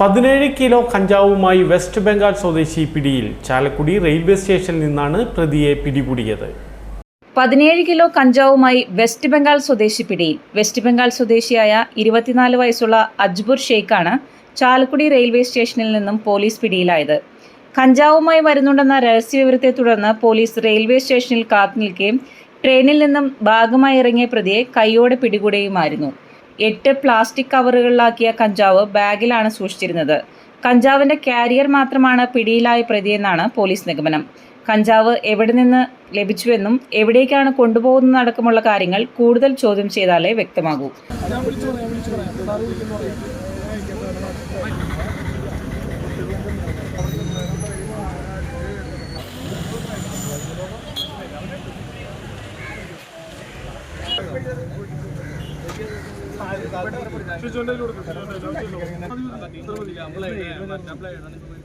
പതിനേഴ് കിലോ കഞ്ചാവുമായി വെസ്റ്റ് ബംഗാൾ സ്വദേശി പിടിയിൽ ചാലക്കുടി റെയിൽവേ സ്റ്റേഷനിൽ നിന്നാണ് പ്രതിയെ പിടികൂടിയത്. പതിനേഴ് കിലോ കഞ്ചാവുമായി വെസ്റ്റ് ബംഗാൾ സ്വദേശി പിടിയിൽ. വെസ്റ്റ് ബംഗാൾ സ്വദേശിയായ ഇരുപത്തിനാല് വയസ്സുള്ള അജ്ബുർ ഷെയ്ഖാണ് ചാലക്കുടി റെയിൽവേ സ്റ്റേഷനിൽ നിന്നും പോലീസ് പിടിയിലായത്. കഞ്ചാവുമായി വരുന്നുണ്ടെന്ന രഹസ്യവിവരത്തെ തുടർന്ന് പോലീസ് റെയിൽവേ സ്റ്റേഷനിൽ കാത്തു നിൽക്കുകയും ട്രെയിനിൽ നിന്നും ഭാഗമായി ഇറങ്ങിയ പ്രതിയെ കൈയോടെ പിടികൂടുകയുമായിരുന്നു. എട്ട് പ്ലാസ്റ്റിക് കവറുകളിലാക്കിയ കഞ്ചാവ് ബാഗിലാണ് സൂക്ഷിച്ചിരുന്നത്. കഞ്ചാവിന്റെ കാരിയർ മാത്രമാണ് പിടിയിലായ പ്രതിയെന്നാണ് പോലീസ് നിഗമനം. കഞ്ചാവ് എവിടെ നിന്ന് ലഭിച്ചുവെന്നും എവിടേക്കാണ് കൊണ്ടുപോകുന്നതടക്കമുള്ള കാര്യങ്ങൾ കൂടുതൽ ചോദ്യം ചെയ്താലേ വ്യക്തമാകൂ.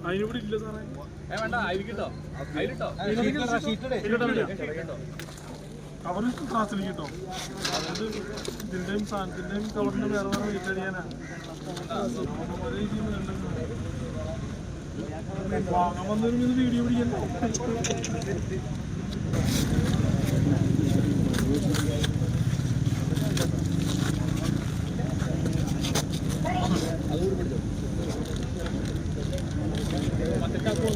അതിനിവിടെ ഇല്ല സാറേ കവർ ക്ലാസ്സിലേക്ക് കിട്ടോ അതായത് ഇതിന്റെയും സാധനത്തിന്റെയും കവറിന്റെ വേറെ വേറെ വെയിറ്റ് അടിയാനാ ഒരേ രീതിയിൽ വേണ്ടെന്ന്. വാങ്ങാൻ വന്നൊരു വീഡിയോ പിടിക്കണ്ടേ такая была.